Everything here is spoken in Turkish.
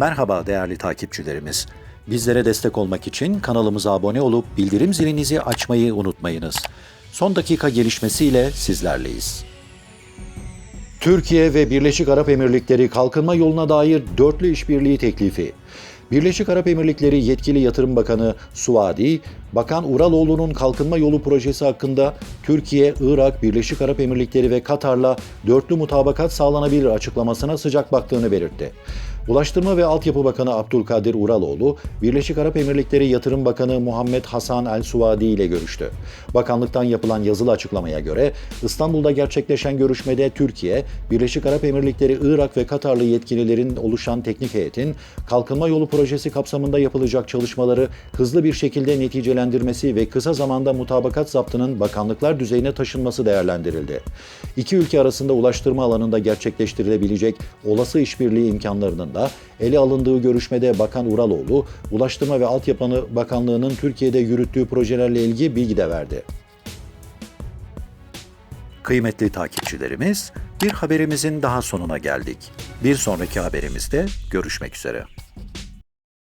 Merhaba değerli takipçilerimiz. Bizlere destek olmak için kanalımıza abone olup bildirim zilinizi açmayı unutmayınız. Son dakika gelişmesiyle sizlerleyiz. Türkiye ve Birleşik Arap Emirlikleri kalkınma yoluna dair dörtlü işbirliği teklifi. Birleşik Arap Emirlikleri yetkili yatırım bakanı Suadi, Bakan Uraloğlu'nun kalkınma yolu projesi hakkında Türkiye, Irak, Birleşik Arap Emirlikleri ve Katar'la dörtlü mutabakat sağlanabilir açıklamasına sıcak baktığını belirtti. Ulaştırma ve Altyapı Bakanı Abdülkadir Uraloğlu, Birleşik Arap Emirlikleri Yatırım Bakanı Muhammed Hasan El Suvadi ile görüştü. Bakanlıktan yapılan yazılı açıklamaya göre İstanbul'da gerçekleşen görüşmede Türkiye, Birleşik Arap Emirlikleri, Irak ve Katarlı yetkililerin oluşan teknik heyetin kalkınma yolu projesi kapsamında yapılacak çalışmaları hızlı bir şekilde neticelendirmesi ve kısa zamanda mutabakat zaptının bakanlıklar düzeyine taşınması değerlendirildi. İki ülke arasında ulaştırma alanında gerçekleştirilebilecek olası işbirliği imkanlarının da ele alındığı görüşmede Bakan Uraloğlu, Ulaştırma ve Altyapı Bakanlığı'nın Türkiye'de yürüttüğü projelerle ilgili bilgi de verdi. Kıymetli takipçilerimiz, bir haberimizin daha sonuna geldik. Bir sonraki haberimizde görüşmek üzere.